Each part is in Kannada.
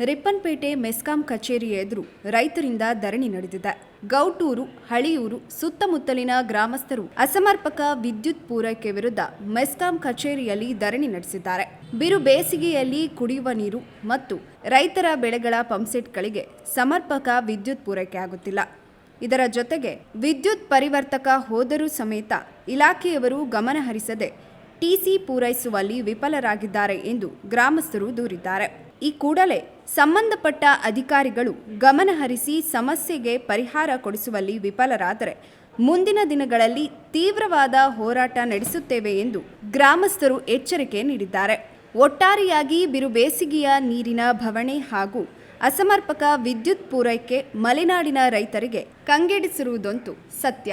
ರಿಪ್ಪನ್ಪೇಟೆ ಮೆಸ್ಕಾಂ ಕಚೇರಿ ಎದುರು ರೈತರಿಂದ ಧರಣಿ ನಡೆದಿದೆ. ಗೌಟೂರು, ಹಳಿಯೂರು ಸುತ್ತಮುತ್ತಲಿನ ಗ್ರಾಮಸ್ಥರು ಅಸಮರ್ಪಕ ವಿದ್ಯುತ್ ಪೂರೈಕೆ ವಿರುದ್ಧ ಮೆಸ್ಕಾಂ ಕಚೇರಿಯಲ್ಲಿ ಧರಣಿ ನಡೆಸಿದ್ದಾರೆ. ಬಿರು ಬೇಸಿಗೆಯಲ್ಲಿ ಕುಡಿಯುವ ನೀರು ಮತ್ತು ರೈತರ ಬೆಳೆಗಳ ಪಂಪ್ಸೆಟ್ಗಳಿಗೆ ಸಮರ್ಪಕ ವಿದ್ಯುತ್ ಪೂರೈಕೆ ಆಗುತ್ತಿಲ್ಲ. ಇದರ ಜೊತೆಗೆ ವಿದ್ಯುತ್ ಪರಿವರ್ತಕ ಹೋದರೂ ಸಮೇತ ಇಲಾಖೆಯವರು ಗಮನ ಹರಿಸದೆ ಟಿಸಿ ಪೂರೈಸುವಲ್ಲಿ ವಿಫಲರಾಗಿದ್ದಾರೆ ಎಂದು ಗ್ರಾಮಸ್ಥರು ದೂರಿದ್ದಾರೆ. ಈ ಕೂಡಲೇ ಸಂಬಂಧಪಟ್ಟ ಅಧಿಕಾರಿಗಳು ಗಮನಹರಿಸಿ ಸಮಸ್ಯೆಗೆ ಪರಿಹಾರ ಕೊಡಿಸುವಲ್ಲಿ ವಿಫಲರಾದರೆ ಮುಂದಿನ ದಿನಗಳಲ್ಲಿ ತೀವ್ರವಾದ ಹೋರಾಟ ನಡೆಸುತ್ತೇವೆ ಎಂದು ಗ್ರಾಮಸ್ಥರು ಎಚ್ಚರಿಕೆ ನೀಡಿದ್ದಾರೆ. ಒಟ್ಟಾರೆಯಾಗಿ ಬಿರುಬೇಸಿಗೆಯ ನೀರಿನ ಭವಣೆ ಹಾಗೂ ಅಸಮರ್ಪಕ ವಿದ್ಯುತ್ ಪೂರೈಕೆ ಮಲೆನಾಡಿನ ರೈತರಿಗೆ ಕಂಗೆಡಿಸಿರುವುದಂತೂ ಸತ್ಯ.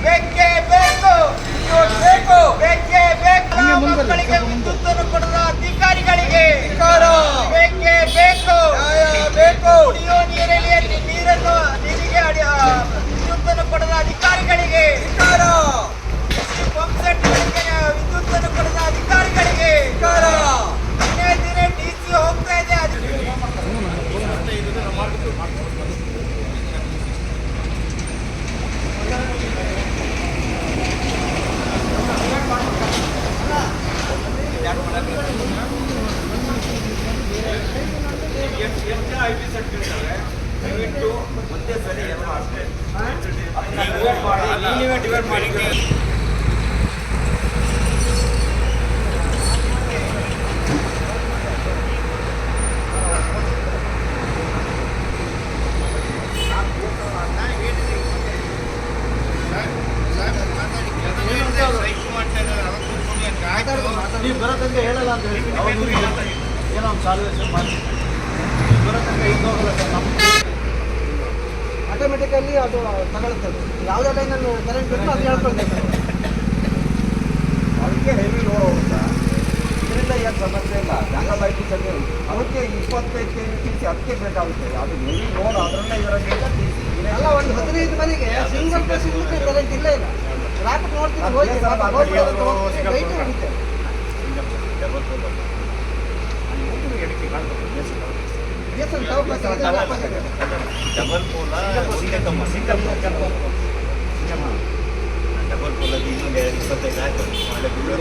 ಬೇಕೇ. ಬೇಕು. ಬೇಕು. ಬೇಕೇ ಬೇಕು ಮಕ್ಕಳಿಗೆ ವಿದ್ಯುತ್ತನ್ನು ಕೊಡದ ಅಧಿಕಾರಿಗಳಿಗೆ. ಬೇಕೇ. ಬೇಕು ಬೇಕು. ನೀವು ಬರೋತಂಕ ಹೇಳಲ್ಲ ಅಂತ ಹೇಳ್ತೀನಿ ಅವ್ರು ಏನೋ ಒಂದು ಡಿವೈಡ್ ಮಾಡಿ ನೀವು ಬರೋತಂಕ ಹಿಂಗೆ ಹೋಗಲ್ಲ ಸರ್ ನಮ್ಮ ಆಟೋಮೆಟಿಕಲ್ಲಿ ಅದು ತಗೊಳುತ್ತೆ ಅದು. ಯಾವುದೇ ಟೈಮಲ್ಲಿ ಕರೆಂಟ್ ಬೇಕು ಅದು ಹೇಳ್ಕೊಳ್ತೈತೆ ಅದಕ್ಕೆ ಹೆವಿ ಲೋಡ್ ಹೋಗುತ್ತಾ? ಇದರಿಂದ ಏನು ಸಮಸ್ಯೆ ಇಲ್ಲ. ಜಾಗ ಬೈಕು ಸರಿ ಅದಕ್ಕೆ ಇಪ್ಪತ್ತೈದು ಕೆ ಜಿ ಟಿ ಸಿ ಅದಕ್ಕೆ ಬೇಕಾಗುತ್ತೆ. ಅದು ಹೆವಿ ಲೋಡ್ ಅದರಲ್ಲೇ ಇದರಲ್ಲಿ ಎಲ್ಲ ಒಂದು ಹದಿನೈದು ಮನೆಗೆ ಸಿಂಗಲ್ ಪ್ಲೇಸ್ ಕರೆಂಟ್ ಇಲ್ಲ ಇಲ್ಲ. ರಾತ್ರಿ ನೋಡ್ತೀನಿ ಹೋಗಿ ಹೋಗುತ್ತೆ. ಲೈಟೇ ಹೊಡಿತೆ. Double pola Singapore Singapore Singapore Double pola di Indonesia Sampai ke atas Ada dua